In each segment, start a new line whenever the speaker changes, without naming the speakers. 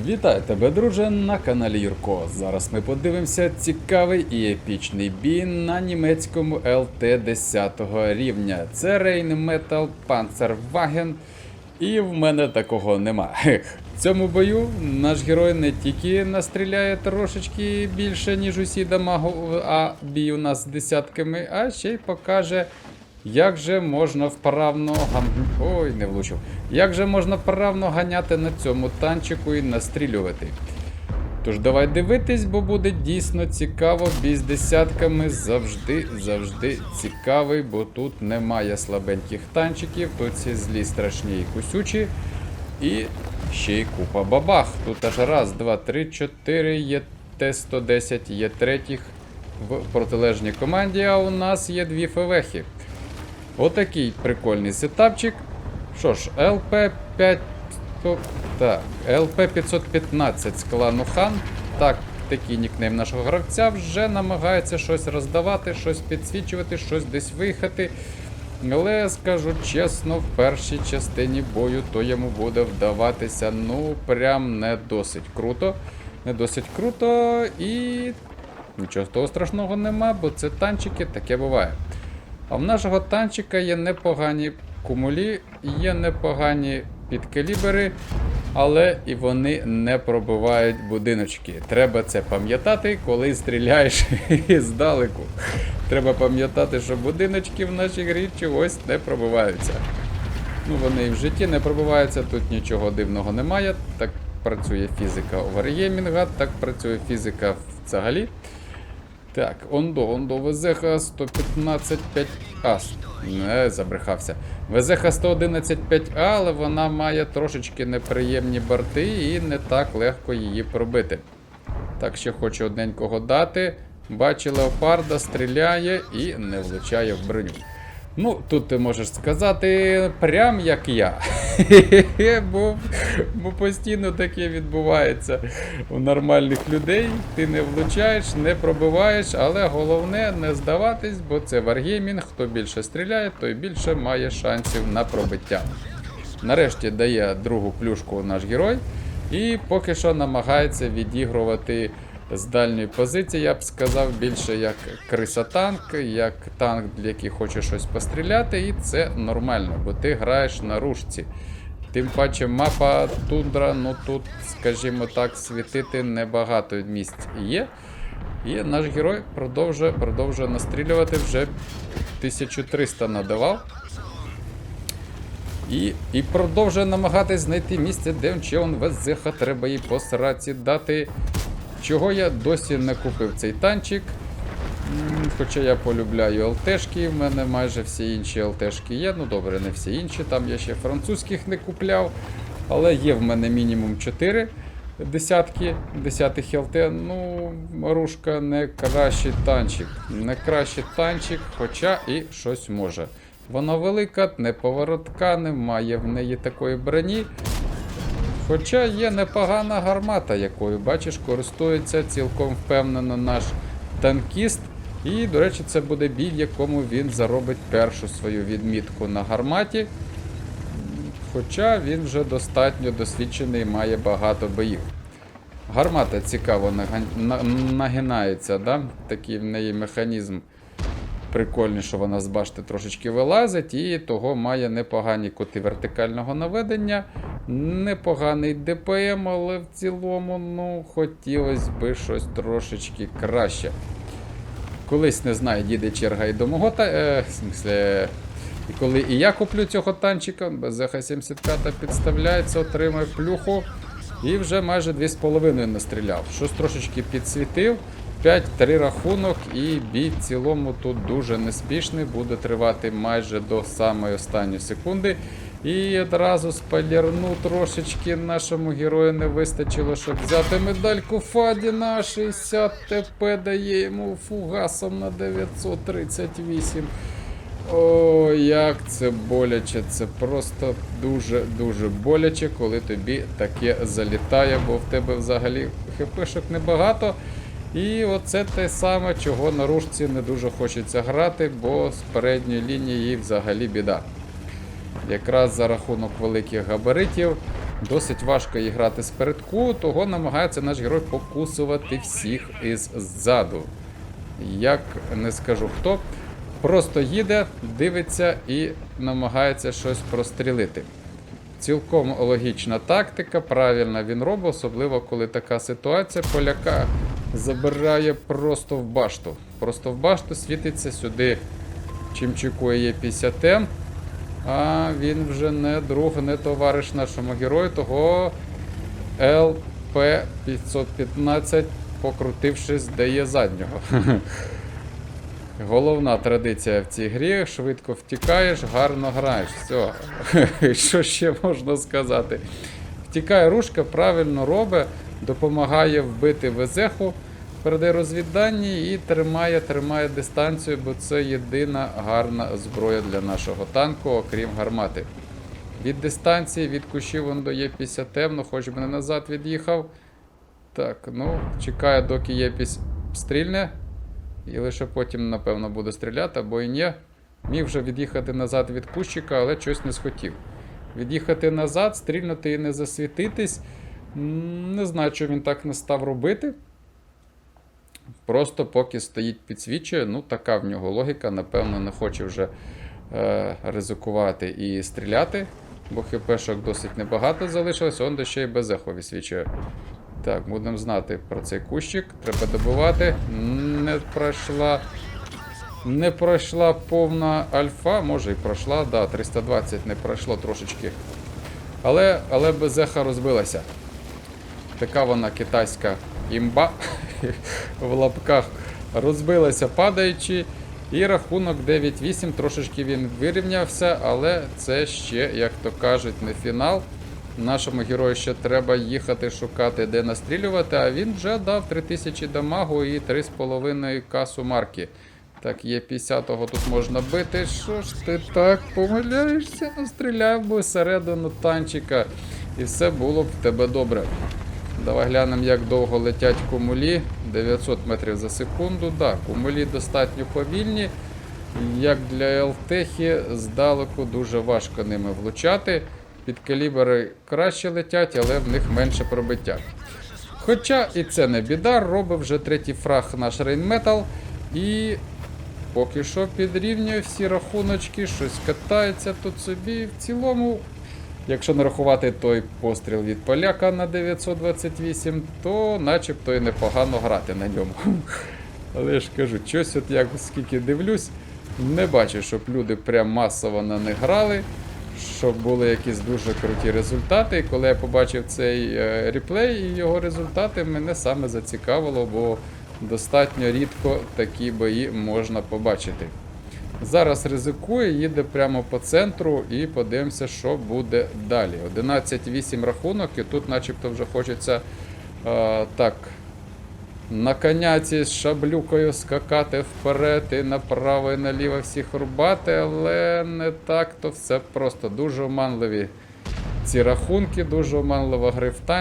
Вітаю тебе, друже, на каналі Юрко. Зараз ми подивимося цікавий і епічний бій на німецькому ЛТ 10 рівня. Це Rheinmetall Panzerwagen, і в мене такого нема. В цьому бою наш герой не тільки настріляє трошечки більше, ніж усі дамагу, а бій у нас десятками, а ще й покаже. Як же можна вправно гам... Ой, не влучив. Як же можна вправно ганяти на цьому танчику і настрілювати? Тож давай дивитись, бо буде дійсно цікаво. Бій з десятками завжди, завжди цікавий, бо тут немає слабеньких танчиків, тут ці злі страшні і кусючі. І ще й купа бабах. Тут аж раз, два, три, чотири, є Т-110, є третіх в протилежній команді, а у нас є дві февехи. Отакий прикольний сетапчик. Що ж, ЛП-5. Так, ЛП-515 з клану Хан. Так, такий нікнейм нашого гравця вже намагається щось роздавати, щось підсвічувати, щось десь виїхати. Але скажу чесно, в першій частині бою то йому буде вдаватися, ну, прям не досить круто. Не досить круто і нічого того страшного нема, бо це танчики, таке буває. А в нашого танчика є непогані кумулі, є непогані підкалібери, але і вони не пробивають будиночки. Треба це пам'ятати, коли стріляєш здалеку. Треба пам'ятати, що будиночки в нашій грі чогось не пробиваються. Ну, вони і в житті не пробиваються, тут нічого дивного немає. Так працює фізика овергеймінга, так працює фізика взагалі. Так, Ондо, Ондо, ВЗХ 115 5А. Не, забрехався. ВЗХ 111 5А, але вона має трошечки неприємні борти і не так легко її пробити. Так, ще хочу одненького дати. Бачи леопарда, стріляє і не влучає в броню. Ну, тут ти можеш сказати, прям як я. бо, бо постійно таке відбувається у нормальних людей. Ти не влучаєш, не пробиваєш, але головне не здаватись, бо це варгеймінг. Хто більше стріляє, той більше має шансів на пробиття. Нарешті дає другу плюшку наш герой, і поки що намагається відігрувати з дальньої позиції, я б сказав, більше як криса-танк, як танк, який хоче щось постріляти, і це нормально, бо ти граєш на рушці. Тим паче мапа тундра, ну тут, скажімо так, світити небагато місць є. І наш герой продовжує, продовжує настрілювати вже 1300 надавав. І, і продовжує намагатись знайти місце, де он ВЗХ треба їй по сраці дати. Чого я досі не купив цей танчик. Хоча я полюбляю ЛТшки, в мене майже всі інші ЛТшки є. Ну добре, не всі інші. Там я ще французьких не купляв. Але є в мене мінімум 4 десятки, десятих ЛТ. Ну, Марушка не кращий танчик. Не кращий танчик, хоча і щось може. Вона велика, неповоротка, немає в неї такої броні. Хоча є непогана гармата, якою, бачиш, користується цілком впевнено наш танкіст. І, до речі, це буде бій, в якому він заробить першу свою відмітку на гарматі. Хоча він вже достатньо досвідчений має багато боїв. Гармата цікаво нагинається, да? такий в неї механізм прикольний, що вона з башти трошечки вилазить, і того має непогані кути вертикального наведення, непоганий ДПМ, але в цілому ну, хотілося би щось трошечки краще. Колись не знаю, діде черга і до мого та. Е, в смислі, і коли і я куплю цього танчика, БЗХ-75 підставляється, отримає плюху. І вже майже 2,5 настріляв. Щось трошечки підсвітив. 5-3 рахунок, і бій в цілому тут дуже неспішний, буде тривати майже до самої останньої секунди. І одразу спойлерну трошечки нашому герою не вистачило, щоб взяти медальку Фадіна. 60 ТП дає йому фугасом на 938. О, як це боляче, це просто дуже-дуже боляче, коли тобі таке залітає, бо в тебе взагалі хпшок небагато. І оце те саме, чого на рушці не дуже хочеться грати, бо з передньої лінії взагалі біда. Якраз за рахунок великих габаритів Досить важко їй грати спередку, того намагається наш герой покусувати всіх із ззаду. Як не скажу хто, просто їде, дивиться і намагається щось прострілити. Цілком логічна тактика, правильно він робить, особливо коли така ситуація. Поляка забирає просто в башту. Просто в башту світиться сюди. Чим чекує 50 м а він вже не друг, не товариш нашому герою, того ЛП-515, покрутившись, дає заднього. Головна традиція в цій грі: швидко втікаєш, гарно граєш. Все. Що ще можна сказати? Втікає рушка, правильно робить, допомагає вбити везеху, передає розвіддані і тримає, тримає дистанцію, бо це єдина гарна зброя для нашого танку, окрім гармати. Від дистанції, від кущів він до Є50 темно, хоч би не назад від'їхав. Так, ну, чекає, доки Єпісь стрільне. І лише потім, напевно, буде стріляти, або і ні. Міг вже від'їхати назад від кущика, але щось не схотів. Від'їхати назад, стрільнути і не засвітитись. Не знаю, що він так не став робити. Просто поки стоїть підсвічує, ну така в нього логіка, напевно, не хоче вже е, ризикувати і стріляти, бо хпшок досить небагато залишилось, он де ще й без ехо висвічує. Так, будемо знати про цей кущик. Треба добивати. Не пройшла. Не пройшла повна альфа, може і пройшла, да, 320 не пройшло трошечки. Але, але без еха розбилася. Така вона китайська імба в лапках розбилася падаючи. І рахунок 9-8, трошечки він вирівнявся, але це ще, як то кажуть, не фінал. Нашому герою ще треба їхати шукати, де настрілювати, а він вже дав 3000 дамагу і 3,5 касу марки. Так, є 50-го тут можна бити. Що ж ти так помиляєшся? Настріляв би всередину танчика. І все було б в тебе добре. Давай глянемо, як довго летять кумулі. 900 метрів за секунду. Да, кумулі достатньо повільні. Як для ЛТХи, здалеку дуже важко ними влучати. Під калібри краще летять, але в них менше пробиття. Хоча і це не біда, робить вже третій фраг наш Рейнметал. І поки що підрівнює всі рахуночки, щось катається тут собі. В цілому, якщо не рахувати той постріл від поляка на 928, то начебто і непогано грати на ньому. Але я ж кажу, щось от як скільки дивлюсь, не бачу, щоб люди прям масово на них грали щоб були якісь дуже круті результати. І коли я побачив цей е, реплей і його результати, мене саме зацікавило, бо достатньо рідко такі бої можна побачити. Зараз ризикує, їде прямо по центру і подивимося, що буде далі. 11-8 рахунок, і тут начебто вже хочеться е, так. На коняці з шаблюкою скакати вперед і направо і наліво всіх рубати, але не так, то все просто дуже оманливі ці рахунки, дуже оманлива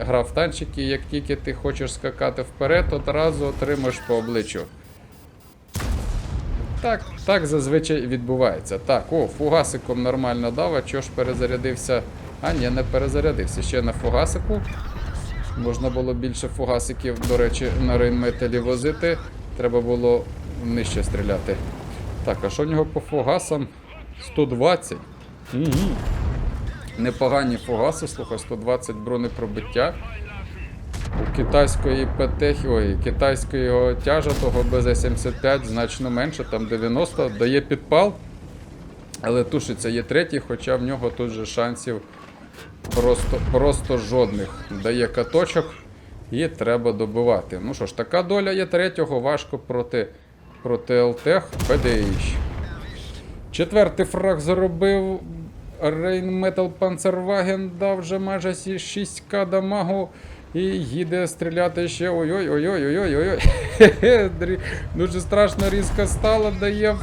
гра в танчики. Як тільки ти хочеш скакати вперед, одразу отримаєш по обличчю. Так, так зазвичай відбувається. Так, о, фугасиком нормально дав, а чого ж перезарядився? А ні, не перезарядився. Ще на фугасику. Можна було більше фугасиків, до речі, на рейнметалі возити. Треба було нижче стріляти. Так, а що в нього по фугасам? 120. Угу. Непогані фугаси, слухай, 120 бронепробиття. У китайської ПТ, ой, китайського тяжа того БЗ-75 значно менше, там 90, дає підпал. Але тушиться є третій, хоча в нього тут же шансів просто, просто жодних. Дає каточок і треба добивати. Ну що ж, така доля є третього, важко проти, проти ЛТХ ПДІщ. Четвертий фраг заробив Rheinmetall Panzerwagen, дав вже майже 6к дамагу. І їде стріляти ще. Ой-ой-ой-ой-ой-ой-ой. ой Дуже страшно різко стало, дає,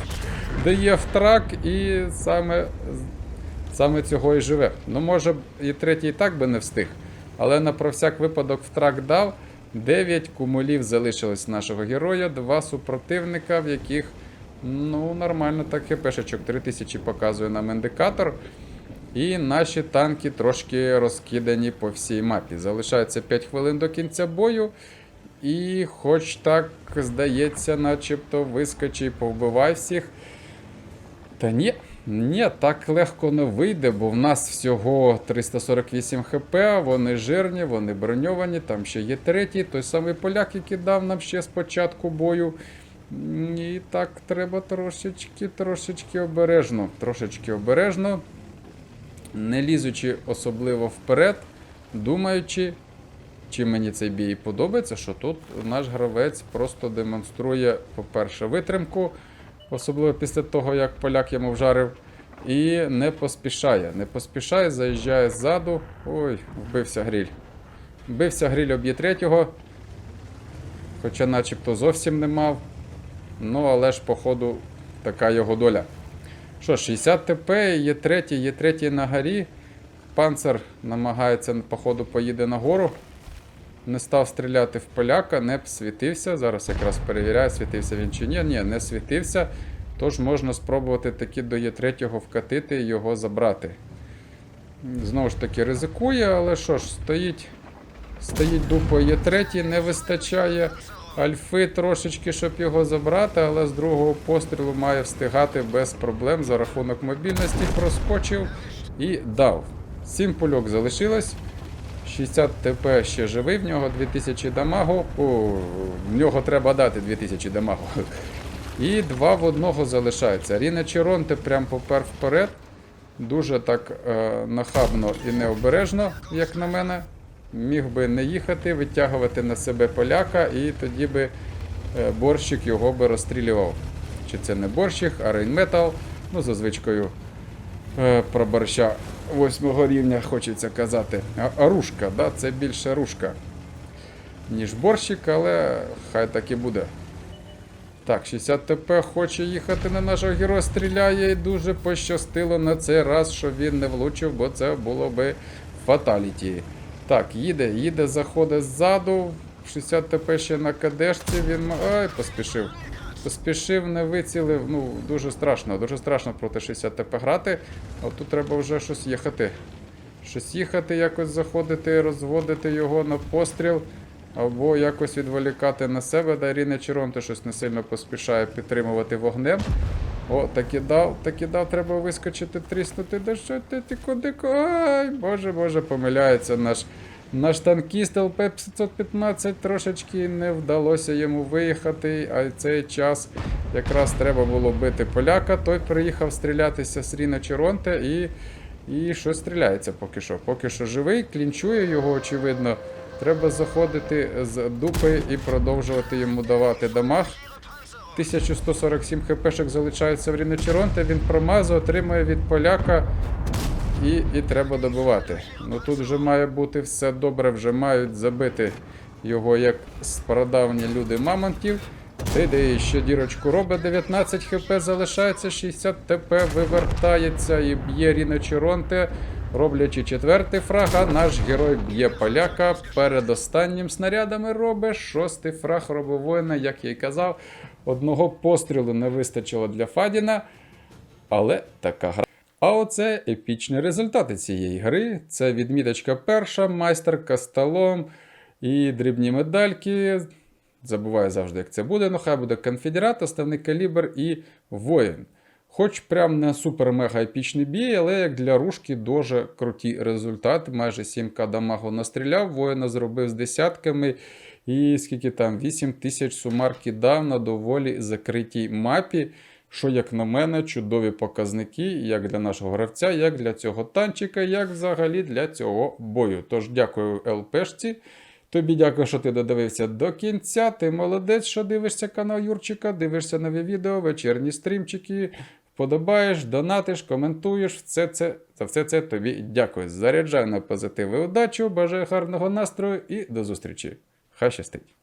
дає в трак і саме Саме цього і живе. Ну, може, і третій так би не встиг. Але на про всяк випадок в трак дав. 9 кумулів залишилось нашого героя, два супротивника, в яких ну, нормально так хпшечок 3000 показує нам індикатор. І наші танки трошки розкидані по всій мапі. Залишається 5 хвилин до кінця бою. І хоч так здається, начебто вискочи, повбивай всіх. Та ні, ні, так легко не вийде, бо в нас всього 348 хп, вони жирні, вони броньовані, там ще є третій, той самий поляк, який дав нам ще з початку бою. І так треба трошечки, трошечки обережно, трошечки обережно, не лізучи особливо вперед, думаючи, чи мені цей бій подобається, що тут наш гравець просто демонструє, по-перше, витримку, особливо після того, як поляк йому вжарив. І не поспішає. Не поспішає, заїжджає ззаду. Ой, вбився гріль. Вбився гріль об'є третього. Хоча начебто зовсім не мав. Ну, але ж, походу, така його доля. Що, 60 ТП, є третій, є третій на горі. Панцер намагається, походу, поїде нагору. Не став стріляти в поляка, не світився. Зараз якраз перевіряю, світився він чи ні. Ні, не світився. Тож можна спробувати таки до Є3 вкатити і його забрати. Знову ж таки, ризикує, але що ж, стоїть, стоїть дупо Є3, не вистачає альфи трошечки, щоб його забрати, але з другого пострілу має встигати без проблем за рахунок мобільності. Проскочив і дав. Сім пульок залишилось. 60 ТП ще живий, в нього 2000 дамагу. О, в нього треба дати 2000 дамагу. І два в одного залишається. Ріна Черонте прям попер вперед. Дуже так е, нахабно і необережно, як на мене. Міг би не їхати, витягувати на себе поляка, і тоді би е, борщик його би розстрілював. Чи це не борщик, а рейнметал. Ну, за звичкою е, про борща восьмого рівня хочеться казати. А, рушка, да? це більше рушка, ніж борщик, але хай так і буде. Так, 60 ТП хоче їхати на нашого героя, стріляє і дуже пощастило на цей раз, що він не влучив, бо це було би фаталіті. Так, їде, їде, заходить ззаду. 60 ТП ще на кадешці, він. Ай, поспішив. Поспішив, не вицілив. Ну, дуже страшно, дуже страшно проти 60 ТП грати. А тут треба вже щось їхати. Щось їхати, якось заходити, розводити його на постріл. Або якось відволікати на себе. Даріна Черонте щось не сильно поспішає підтримувати вогнем. О, таки дав, таки дав, треба вискочити, тріснути. Да що ти, ти куди? Ай, боже, боже, помиляється наш. Наш танкіст ЛП-515 трошечки не вдалося йому виїхати, а цей час якраз треба було бити поляка. Той приїхав стрілятися з Ріна Черонте і, і щось стріляється поки що. Поки що живий, клінчує його, очевидно. Треба заходити з дупи і продовжувати йому давати дамаг. 1147 хпшок залишається в Ріна Черонте, він промазу, отримує від поляка і, і треба добивати. Ну тут вже має бути все добре, вже мають забити його як спрадавні люди мамонтів. Ти ще дірочку робить, 19 хп залишається, 60 ТП вивертається і б'є Ріно Черонте, роблячи четвертий фраг, а наш герой б'є поляка. Перед останнім снарядами робить шостий фраг робовоїна, як я й казав. Одного пострілу не вистачило для Фадіна, але така гра. А оце епічні результати цієї гри. Це відміточка перша, майстер касталом і дрібні медальки. Забуваю завжди, як це буде. Ну, хай буде конфедерат, основний калібр і воїн. Хоч прям не супер-мега епічний бій, але як для рушки дуже круті результати. Майже 7к дамагу настріляв, воїна зробив з десятками. І скільки там 8 тисяч сумарки дав на доволі закритій мапі. Що, як на мене, чудові показники, як для нашого гравця, як для цього танчика, як взагалі для цього бою. Тож дякую ЛПшці. Тобі дякую, що ти додивився до кінця. Ти молодець, що дивишся канал Юрчика, дивишся нові відео, вечірні стрімчики. Вподобаєш, донатиш, коментуєш. Все це, за все це тобі дякую. Заряджай на позитив і удачу, бажаю гарного настрою і до зустрічі. Хай щастить!